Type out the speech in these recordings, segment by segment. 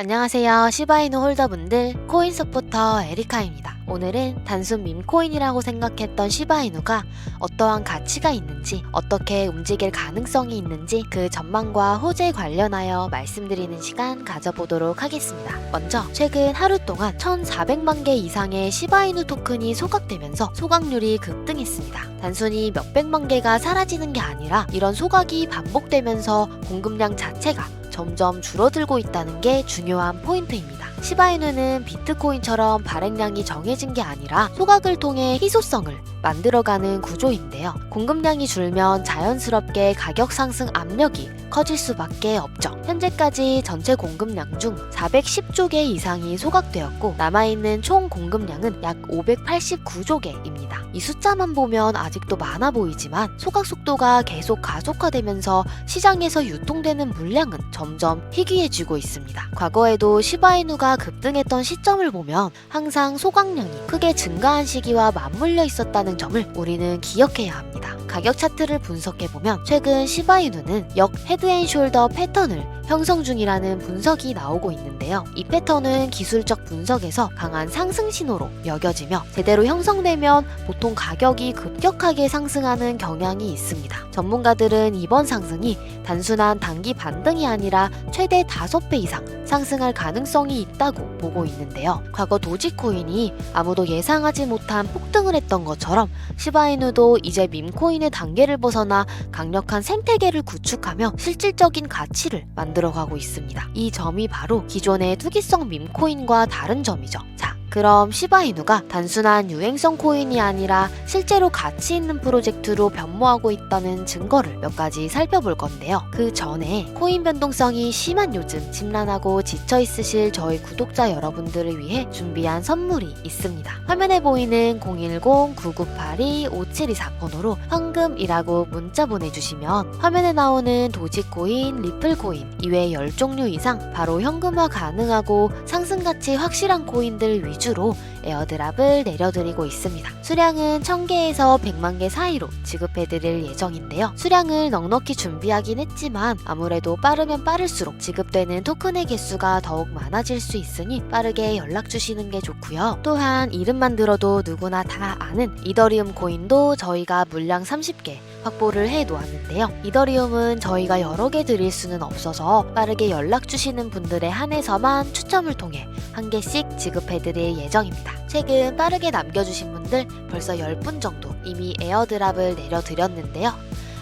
안녕하세요. 시바이누 홀더분들, 코인 서포터 에리카입니다. 오늘은 단순 밈코인이라고 생각했던 시바이누가 어떠한 가치가 있는지, 어떻게 움직일 가능성이 있는지 그 전망과 호재 관련하여 말씀드리는 시간 가져보도록 하겠습니다. 먼저 최근 하루 동안 1,400만 개 이상의 시바이누 토큰이 소각되면서 소각률이 급등했습니다. 단순히 몇백만 개가 사라지는 게 아니라 이런 소각이 반복되면서 공급량 자체가 점점 줄어들고 있다는 게 중요한 포인트입니다. 시바이누는 비트코인처럼 발행량이 정해진 게 아니라 소각을 통해 희소성을 만들어가는 구조인데요. 공급량이 줄면 자연스럽게 가격 상승 압력이 커질 수밖에 없죠. 현재까지 전체 공급량 중 410조 개 이상이 소각되었고 남아있는 총 공급량은 약 589조 개입니다. 이 숫자만 보면 아직도 많아 보이지만 소각 속도가 계속 가속화되면서 시장에서 유통되는 물량은 점점 희귀해지고 있습니다. 과거에도 시바이누가 급등했던 시점을 보면 항상 소각량이 크게 증가한 시기와 맞물려 있었다는 점을 우리는 기억해야 합니다. 가격 차트를 분석해보면 최근 시바이누는 역 헤드앤숄더 패턴을 형성 중이라는 분석이 나오고 있는데요. 이 패턴은 기술적 분석에서 강한 상승 신호로 여겨지며 제대로 형성되면 보통 가격이 급격하게 상승하는 경향이 있습니다. 전문가들은 이번 상승이 단순한 단기 반등이 아니라 최대 5배 이상 상승할 가능성이 있다고 보고 있는데요. 과거 도지코인이 아무도 예상하지 못한 폭등을 했던 것처럼 시바이누도 이제 밈코인의 단계를 벗어나 강력한 생태계를 구축하며 실질적인 가치를 만들어가고 있습니다. 이 점이 바로 기존의 투기성 밈코인과 다른 점이죠. 자, 그럼 시바이누가 단순한 유행성 코인이 아니라 실제로 가치 있는 프로젝트로 변모하고 있다는 증거를 몇 가지 살펴볼 건데요. 그 전에 코인 변동성이 심한 요즘 심란하고 지쳐 있으실 저희 구독자 여러분들을 위해 준비한 선물이 있습니다. 화면에 보이는 010-9982-5724 번호로 황금이라고 문자 보내주시면 화면에 나오는 도지코인, 리플코인 이외 10종류 이상 바로 현금화 가능하고 상승가치 확실한 코인들 위주 로 에어드랍을 내려드리고 있습니다. 수량은 1000개에서 100만 개 사이로 지급해드릴 예정인데요. 수량을 넉넉히 준비하긴 했지만 아무래도 빠르면 빠를수록 지급되는 토큰의 개수가 더욱 많아질 수 있으니 빠르게 연락 주시는 게 좋고요. 또한 이름만 들어도 누구나 다 아는 이더리움 코인도 저희가 물량 30개 확보를 해 놓았는데요. 이더리움은 저희가 여러 개 드릴 수는 없어서 빠르게 연락 주시는 분들에 한해서만 추첨을 통해 한 개씩 지급해 드릴 예정입니다. 최근 빠르게 남겨주신 분들 벌써 10분 정도 이미 에어드랍을 내려드렸는데요.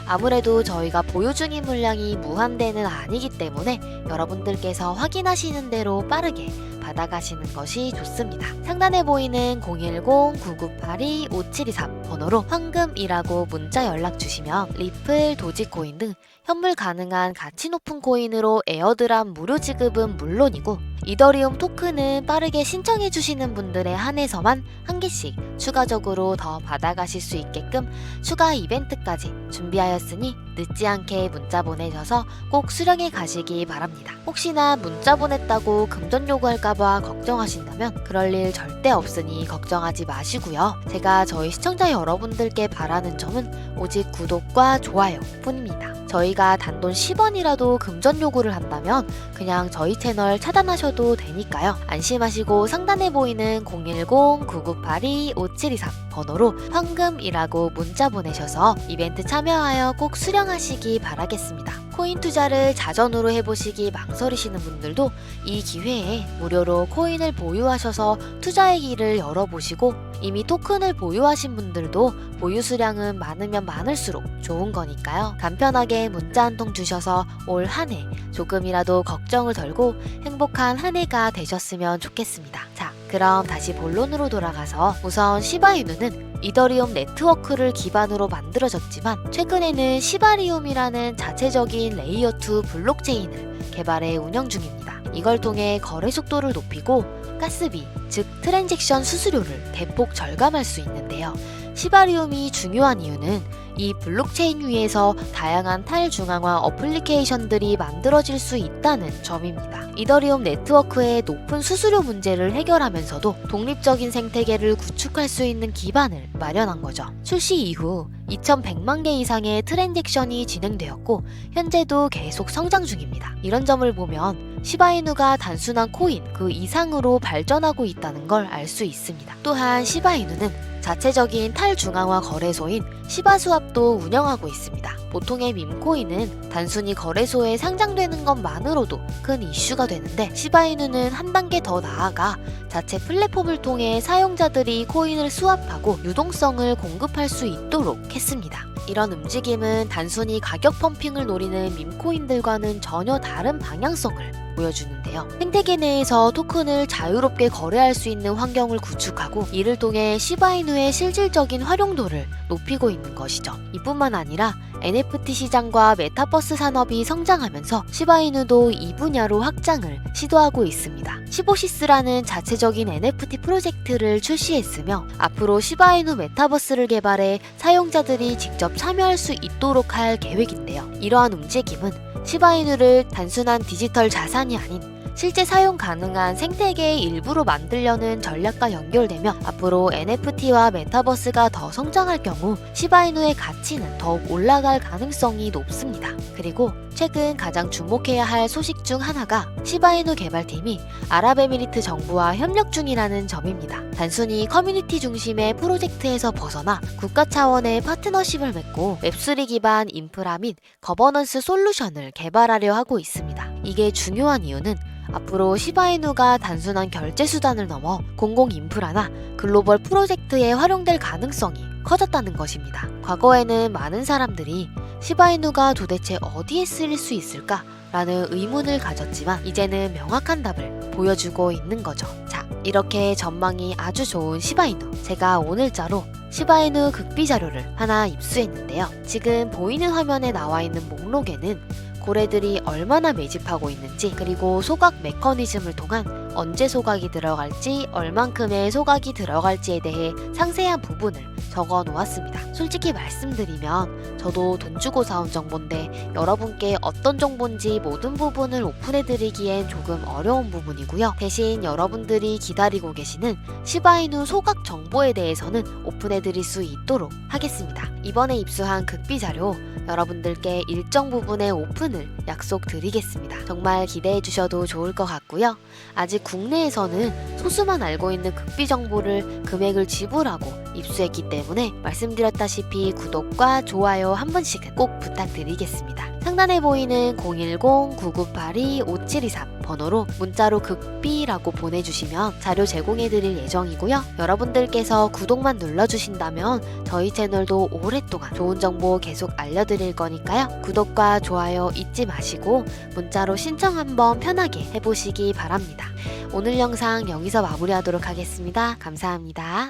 아무래도 저희가 보유 중인 물량이 무한대는 아니기 때문에 여러분들께서 확인하시는 대로 빠르게 받아가시는 것이 좋습니다. 상단에 보이는 010-9982-5723 번호로 황금이라고 문자 연락 주시면 리플, 도지코인 등 현물 가능한 가치 높은 코인으로 에어드랍 무료 지급은 물론이고 이더리움 토큰은 빠르게 신청해 주시는 분들에 한해서만 한 개씩 추가적으로 더 받아가실 수 있게끔 추가 이벤트까지 준비하였으니 늦지 않게 문자 보내셔서 꼭 수령해 가시기 바랍니다. 혹시나 문자 보냈다고 금전 요구할까봐 걱정하신다면 그럴 일 절대 없으니 걱정하지 마시고요. 제가 저희 시청자 여러분들께 바라는 점은 오직 구독과 좋아요 뿐입니다. 저희가 단돈 10원이라도 금전 요구를 한다면 그냥 저희 채널 차단하셔도 되니까요. 안심하시고 상단에 보이는 010-9982-5723 번호로 황금이라고 문자 보내셔서 이벤트 참여하여 꼭 수령하시기 바라겠습니다. 코인 투자를 자전으로 해보시기 망설이시는 분들도 이 기회에 무료로 코인을 보유하셔서 투자의 길을 열어보시고 이미 토큰을 보유하신 분들도 보유 수량은 많으면 많을수록 좋은 거니까요. 간편하게 문자 한 통 주셔서 올 한 해 조금이라도 걱정을 덜고 행복한 한 해가 되셨으면 좋겠습니다. 자, 그럼 다시 본론으로 돌아가서 우선 시바이누는 이더리움 네트워크를 기반으로 만들어졌지만 최근에는 시바리움이라는 자체적인 레이어 2 블록체인을 개발해 운영 중입니다. 이걸 통해 거래 속도를 높이고 가스비, 즉 트랜잭션 수수료를 대폭 절감할 수 있는데요. 시바리움이 중요한 이유는 이 블록체인 위에서 다양한 탈중앙화 어플리케이션들이 만들어질 수 있다는 점입니다. 이더리움 네트워크의 높은 수수료 문제를 해결하면서도 독립적인 생태계를 구축할 수 있는 기반을 마련한 거죠. 출시 이후 2100만 개 이상의 트랜잭션이 진행되었고 현재도 계속 성장 중입니다. 이런 점을 보면 시바이누가 단순한 코인 그 이상으로 발전하고 있다는 걸 알 수 있습니다. 또한 시바이누는 자체적인 탈중앙화 거래소인 시바수합도 운영하고 있습니다. 보통의 밈코인은 단순히 거래소에 상장되는 것만으로도 큰 이슈가 되는데 시바이누는 한 단계 더 나아가 자체 플랫폼을 통해 사용자들이 코인을 수합하고 유동성을 공급할 수 있도록 했습니다. 이런 움직임은 단순히 가격 펌핑을 노리는 밈코인들과는 전혀 다른 방향성을 보여주는데요. 생태계 내에서 토큰을 자유롭게 거래할 수 있는 환경을 구축하고 이를 통해 시바이누의 실질적인 활용도를 높이고 있는 것이죠. 이뿐만 아니라 NFT 시장과 메타버스 산업이 성장하면서 시바이누도 이 분야로 확장을 시도하고 있습니다. 시보시스라는 자체적인 NFT 프로젝트를 출시했으며 앞으로 시바이누 메타버스를 개발해 사용자들이 직접 참여할 수 있도록 할 계획인데요. 이러한 움직임은 시바이누를 단순한 디지털 자산 이 아닌 실제 사용 가능한 생태계의 일부로 만들려는 전략과 연결되며 앞으로 NFT와 메타버스가 더 성장할 경우 시바이누의 가치는 더욱 올라갈 가능성이 높습니다. 그리고 최근 가장 주목해야 할 소식 중 하나가 시바이누 개발팀이 아랍에미리트 정부와 협력 중이라는 점입니다. 단순히 커뮤니티 중심의 프로젝트에서 벗어나 국가 차원의 파트너십을 맺고 웹3 기반 인프라 및 거버넌스 솔루션을 개발하려 하고 있습니다. 이게 중요한 이유는 앞으로 시바이누가 단순한 결제 수단을 넘어 공공 인프라나 글로벌 프로젝트에 활용될 가능성이 커졌다는 것입니다. 과거에는 많은 사람들이 시바이누가 도대체 어디에 쓰일 수 있을까? 라는 의문을 가졌지만 이제는 명확한 답을 보여주고 있는 거죠. 자, 이렇게 전망이 아주 좋은 시바이누. 제가 오늘자로 시바이누 극비 자료를 하나 입수했는데요. 지금 보이는 화면에 나와 있는 목록에는 고래들이 얼마나 매집하고 있는지 그리고 소각 메커니즘을 통한 언제 소각이 들어갈지 얼만큼의 소각이 들어갈지에 대해 상세한 부분을 적어 놓았습니다. 솔직히 말씀드리면 저도 돈 주고 사온 정보인데 여러분께 어떤 정보인지 모든 부분을 오픈해 드리기엔 조금 어려운 부분이고요. 대신 여러분들이 기다리고 계시는 시바이누 소각 정보에 대해서는 오픈해 드릴 수 있도록 하겠습니다. 이번에 입수한 극비 자료 여러분들께 일정 부분의 오픈을 약속드리겠습니다. 정말 기대해 주셔도 좋을 것 같고요. 아직 국내에서는 소수만 알고 있는 극비 정보를 금액을 지불하고 입수했기 때문에 말씀드렸다시피 구독과 좋아요 한 번씩은 꼭 부탁드리겠습니다. 상단에 보이는 010-9982-5723 번호로 문자로 극비라고 보내주시면 자료 제공해드릴 예정이고요. 여러분들께서 구독만 눌러주신다면 저희 채널도 오랫동안 좋은 정보 계속 알려드릴 거니까요. 구독과 좋아요 잊지 마시고 문자로 신청 한번 편하게 해보시기 바랍니다. 오늘 영상 여기서 마무리하도록 하겠습니다. 감사합니다.